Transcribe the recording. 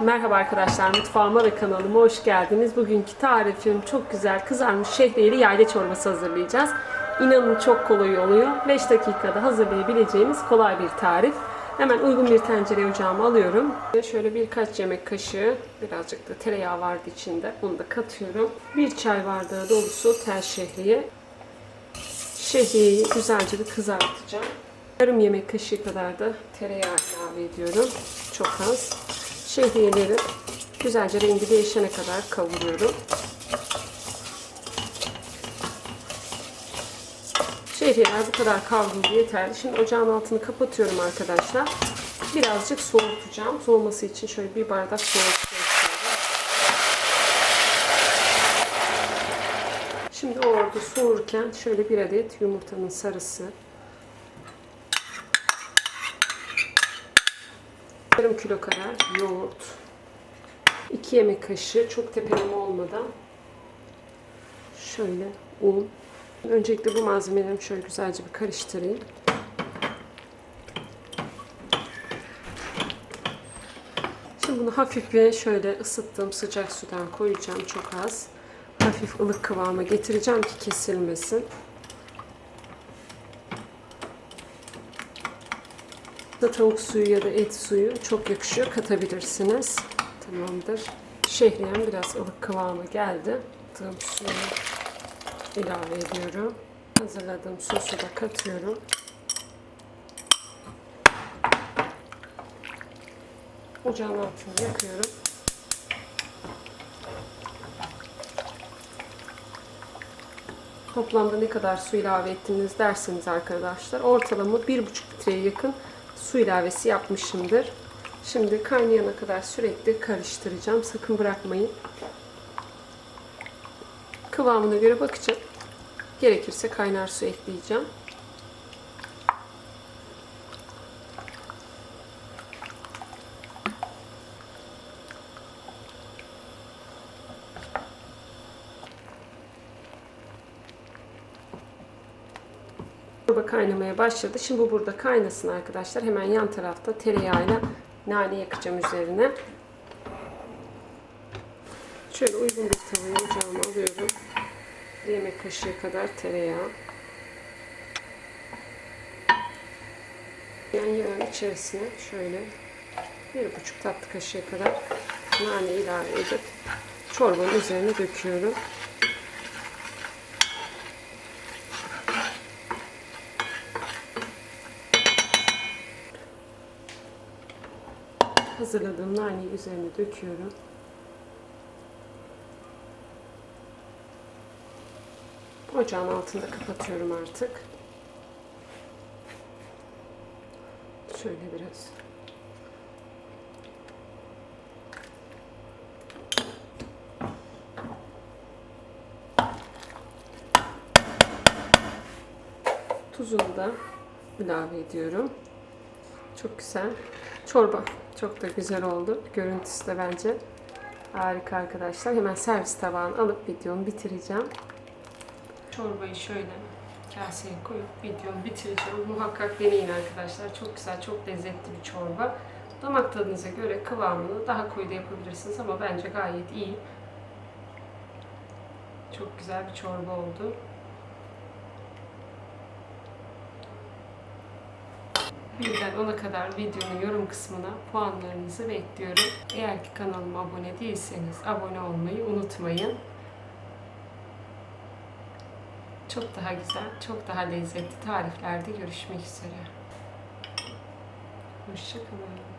Merhaba arkadaşlar, mutfağıma ve kanalıma hoş geldiniz. Bugünkü tarifim çok güzel kızarmış şehriyeli yayla çorbası hazırlayacağız. İnanın çok kolay oluyor. 5 dakikada hazırlayabileceğimiz kolay bir tarif. Hemen uygun bir tencere ocağıma alıyorum. Şöyle birkaç yemek kaşığı, birazcık da tereyağı vardı içinde. Bunu da katıyorum. Bir çay bardağı dolusu tel şehriye. Şehriyeyi güzelce bir kızartacağım. Yarım yemek kaşığı kadar da tereyağı ilave ediyorum. Çok az. Şehriyeleri güzelce rengi değişene kadar kavuruyorum. Şehriyeler bu kadar kavruldu yeterli. Şimdi ocağın altını kapatıyorum arkadaşlar. Birazcık soğutacağım. Soğuması için şöyle bir bardak ekliyorum. Şimdi orada soğurken şöyle bir adet yumurtanın sarısı, yarım kilo kadar yoğurt, 2 yemek kaşığı çok tepeleme olmadan şöyle un. Öncelikle bu malzemelerimi şöyle güzelce bir karıştırayım. Şimdi bunu hafif bir şöyle ısıttığım sıcak sudan koyacağım çok az. Hafif ılık kıvama getireceğim ki kesilmesin. Da tavuk suyu ya da et suyu çok yakışıyor. Katabilirsiniz. Tamamdır. Şehriyem biraz ılık kıvama geldi. Attığım suyu ilave ediyorum. Hazırladığım sosu da katıyorum. Ocağın altını yakıyorum. Toplamda ne kadar su ilave ettiniz derseniz arkadaşlar ortalama 1,5 litreye yakın su ilavesi yapmışımdır. Şimdi kaynayana kadar sürekli karıştıracağım. Sakın bırakmayın. Kıvamına göre bakacağım. Gerekirse kaynar su ekleyeceğim. Kaynamaya başladı. Şimdi bu burada kaynasın arkadaşlar. Hemen yan tarafta tereyağıyla nane yakacağım üzerine. Şöyle uygun bir tavayı ocağıma alıyorum. Bir yemek kaşığı kadar tereyağı. Yan yağın içerisine şöyle bir buçuk tatlı kaşığı kadar nane ilave edip çorbanın üzerine döküyorum. Hazırladığım naneyi üzerine döküyorum. Ocağın altında kapatıyorum artık. Şöyle biraz. Tuzunu da ilave ediyorum. Çok güzel. Çorba çok da güzel oldu. Görüntüsü de bence harika arkadaşlar. Hemen servis tabağına alıp videomu bitireceğim. Çorbayı şöyle kaseye koyup videomu bitireceğim. Muhakkak deneyin arkadaşlar. Çok güzel, çok lezzetli bir çorba. Damak tadınıza göre kıvamını daha koyu da yapabilirsiniz ama bence gayet iyi. Çok güzel bir çorba oldu. Birden 10'a kadar videonun yorum kısmına puanlarınızı bekliyorum. Eğer ki kanalıma abone değilseniz abone olmayı unutmayın. Çok daha güzel, çok daha lezzetli tariflerde görüşmek üzere. Hoşçakalın.